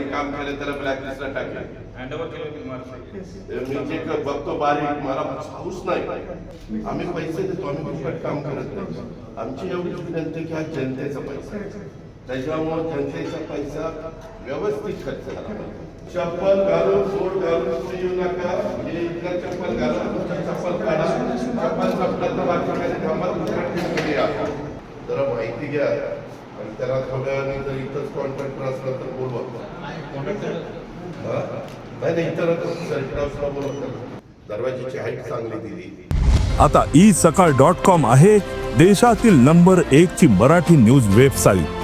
ज्यांनी काम केलं त्याला ब्लॅकलिस्टला टाकलं. हँडओव्हर केलं मी जे क- बघतो बारीक मला हाऊस नाही. आम्ही पैसे देतो आम्ही फुकट काम करत नाही. आमची एवढीच विनंती की हा जनतेचा पैसा. त्याच्यामुळे जनतेचा पैसा व्यवस्थित खर्च झाला. चप्पल घालून सोड घालून कुणी येऊ नका. हे इथलं चप्पल घाला तुमचं चप्पल काढा. चप्पल संपलं तर बाकी काही थांबा दुसऱ्या ठिकाणी या जरा माहिती घ्या. आणि त्याला थोड्या वेळाने जर इथंच कॉन्ट्रॅक्टर असला तर बोलवा हा? नाही नाही इतर सर्किट हाऊसला बोलवतो दरवाजीची हाईट चांगली दिली. आता ई सकाळ डॉट कॉम आहे देशातील नंबर एक ची मराठी न्यूज वेबसाईट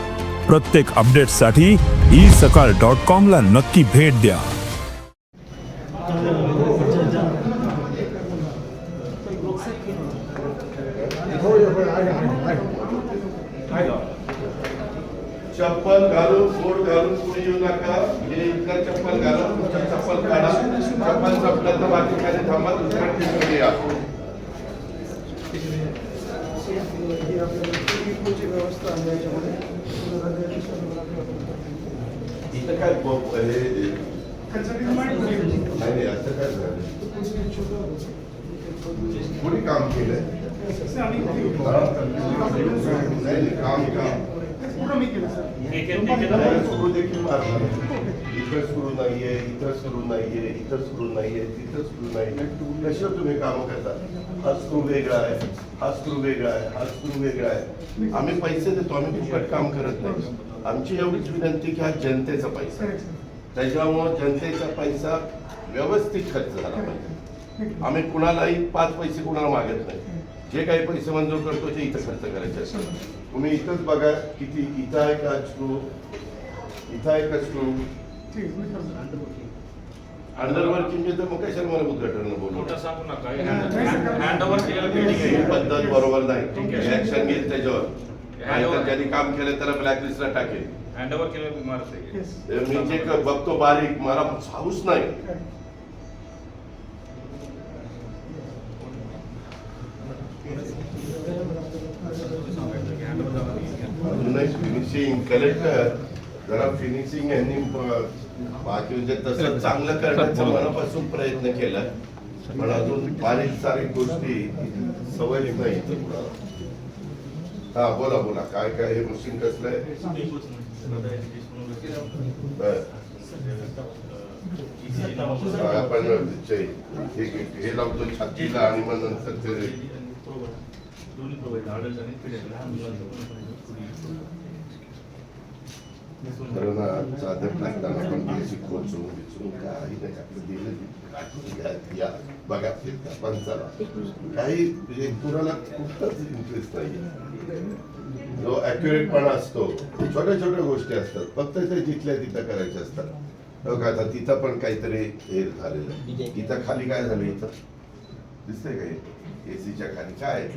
प्रत्येक अपडेटसाठी ई सकाळ डॉट कॉम ला नक्की भेट द्या. चप्पल घालून बोट घालून कुणी येऊ नका. हे इथलं चप्पल घाला तुमचं चप्पल काढा. चप्पल संपलं तर बाकी काही थांबा दुसऱ्या ठिकाणी या. इथं काय हे- नाही असं काय झालं काम केलंय? काम काम. पूर्ण मी केलं सर. देखील मारला इथं सुरू नाहीये इथं सुरू नाहीये इथं सुरू नाहीये तिथं सुरू नाहीये. कशा तुम्ही काम करता? हा स्क्रू वेगळा आहे. हा स्क्रू वेगळा आहे. हा स्क्रू वेगळा आहे. आम्ही पैसे देतो आम्ही फुकट काम करत नाही. आमची एवढीच विनंती की हा जनतेचा पैसा आहे. त्याच्यामुळे जनतेचा पैसा व्यवस्थित खर्च झाला पाहिजे. आम्ही कुणालाही पाच पैसे कुणाला मागत नाही. जे काही पैसे मंजूर करतो ते इथं खर्च करायचे असतात. तुम्ही इथंच बघा किती इथं आहे का स्क्रू इथं आहे का स्क्रू. अंडरवर्किंग तर मग कशाला मला उद्घाटन बोलू? पद्धत बरोबर नाही. ठीक आहे. ऍक्शन घेईल त्याच्यावर. ज्यांनी काम केलं त्याला ब्लॅकलिस्टला टाकेल. हँडओव्हर केलं. मी जे क- बघतो बारीक मला हाऊस नाही. फिनिशिंग कलेक्टर जरा फिनिशिंग यांनी बाकी म्हणजे तसं चांगलं करण्याचा मनापासून प्रयत्न केला. पण अजून बारीक सारीक गोष्टी सवय नाही. हा बोला बोला. काय काय हे मशीन कसलं आहे. हा, आपण हे- हे लावतो छातीला आणि मग नंतर ते खरं ना चादर टाकताना पण बेसिक कोचून बिचून काही नाही आपलं दिलं या- बघा फिरता पण चला काही म्हणजे कुणाला कुठलाच इंटरेस्ट नाही जो अॅक्युरेटपणा असतो छोट्या छोट्या गोष्टी असतात फक्त ते जिथल्या तिथं करायच्या असतात बघा आता तिथं पण काहीतरी हे झालेलं इथं खाली काय झालं इथं दिसतंय काय एसीच्या खाली काय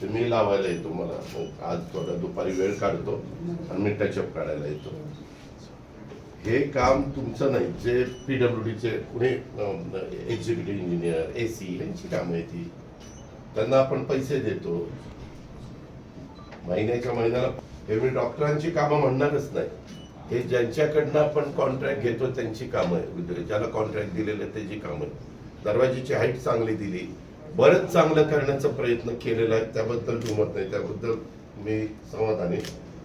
ते मी लावायला येतो मला. मग आज थोडा दुपारी वेळ काढतो आणि मी टचअप काढायला येतो. हे काम तुमचं नाही जे पीडब्ल्यूडीचे कुणी एक्झिक्युटिव्ह इंजिनियर ए सी यांची कामं आहे ती त्यांना आपण पैसे देतो. महिन्याच्या महिन्याला हे मी डॉक्टरांची कामं म्हणणारच नाही. हे ज्यांच्याकडनं आपण कॉन्ट्रॅक्ट घेतो त्यांची कामं आहे ज्याला कॉन्ट्रॅक्ट दिलेलं त्याची कामं आहे दरवाजीची हाईट चांगली दिली. बरंच चांगलं करण्याचा प्रयत्न केलेला आहे. त्याबद्दल दुमत नाही. त्याबद्दल मी समाधानी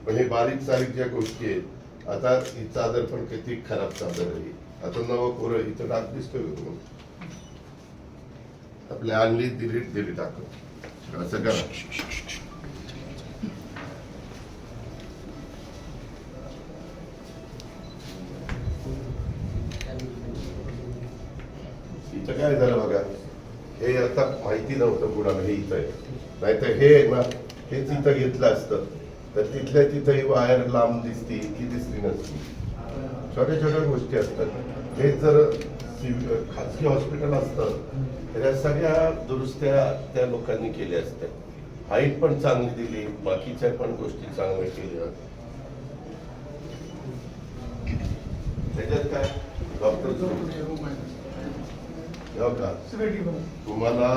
पण हे बारीक सारीक ज्या गोष्टी आहेत आता ही चादर पण किती खराब चादर आहे. आता नवं कोरं इथं डाग दिसतोय आपल्या आणली दिली दिली टाकून असं करा. इथं काय झालं बघा? आता माहिती नव्हतं कुणाला हे इथं आहे. नाहीतर हे आहे ना हे तिथं घेतलं असतं. तर तिथल्या तिथं ही वायर लांब दिसती की दिसली नसती. छोट्या छोट्या गोष्टी असतात. हे जर खाजगी हॉस्पिटल असतं तर या सगळ्या दुरुस्त्या त्या लोकांनी केल्या असत्या. हाईट पण चांगली दिली बाकीच्या पण गोष्टी चांगल्या केल्या. त्याच्यात काय? डॉक्टर का तुम्हाला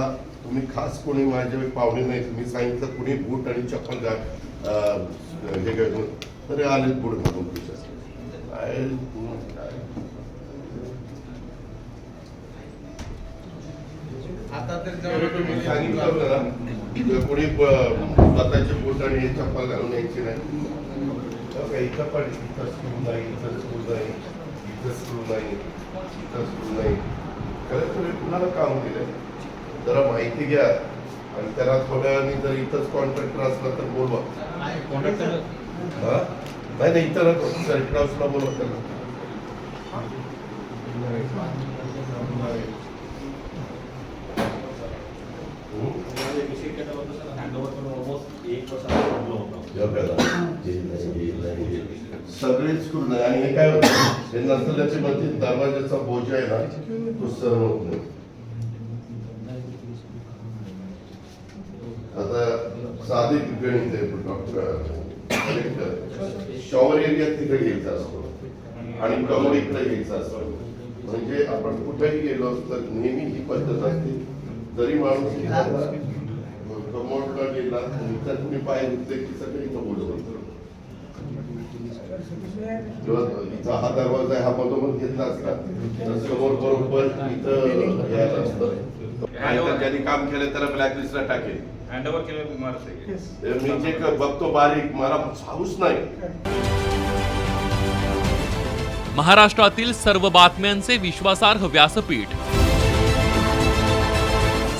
तुम्ही खास कोणी माझे पाहुणे नाही तुम्ही सांगितलं कुणी बूट आणि चप्पल घाल हे घालून. तरी तर तेवढं तुम्ही सांगितलं कोणी स्वतःचे बूट आणि हे चप्पल घालून यायची नाही. हो इथं पण इथं स्क्रू नाही इथं स्क्रू नाही इथं स्क्रू नाही इथं स्क्रू नाही. खरंच तुम्ही कुणाला काम केलं जरा माहिती घ्या. आणि त्याला थोड्या वेळाने जर इथंच कॉन्ट्रॅक्टर असला तर बोलवा. हा? नाही नाही इथं नको. सर्किट हाऊसला बोलवा त्याला. हम्म? सगळे सगळेच नाही आणि हे काय होतं? हे नसल्याचे मध्ये दरवाजाचा बोज आहे ना तो सहन होत. नाही आता साधी गणित आहे डॉक्टर शॉवर एरिया तिथे घ्यायचा असतो. आणि कमर इकडे घ्यायचा असतो. म्हणजे आपण कुठेही गेलो तर नेहमी ही पद्धत असते. जरी माणूस कमोडला गेला तर तुम्ही पाय धुतले की सगळे इथं बोलतो किंवा इथं हा दरवाजा आहे हा मधोमध घेतला असता तर समोर बरोबर इथं यायला असतं नाहीतर ज्यांनी काम केलं त्याला ब्लॅकलिस्टला टाकेल. हँडओव्हर केलं मारत. मी जे क- बघतो बारीक मला हाऊस नाही. महाराष्ट्रातील सर्व बातम्यांचे विश्वासार्ह व्यासपीठ.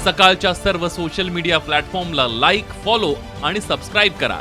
सकाळच्या सर्व सोशल मीडिया प्लॅटफॉर्मला लाईक फॉलो आणि सबस्क्राईब करा.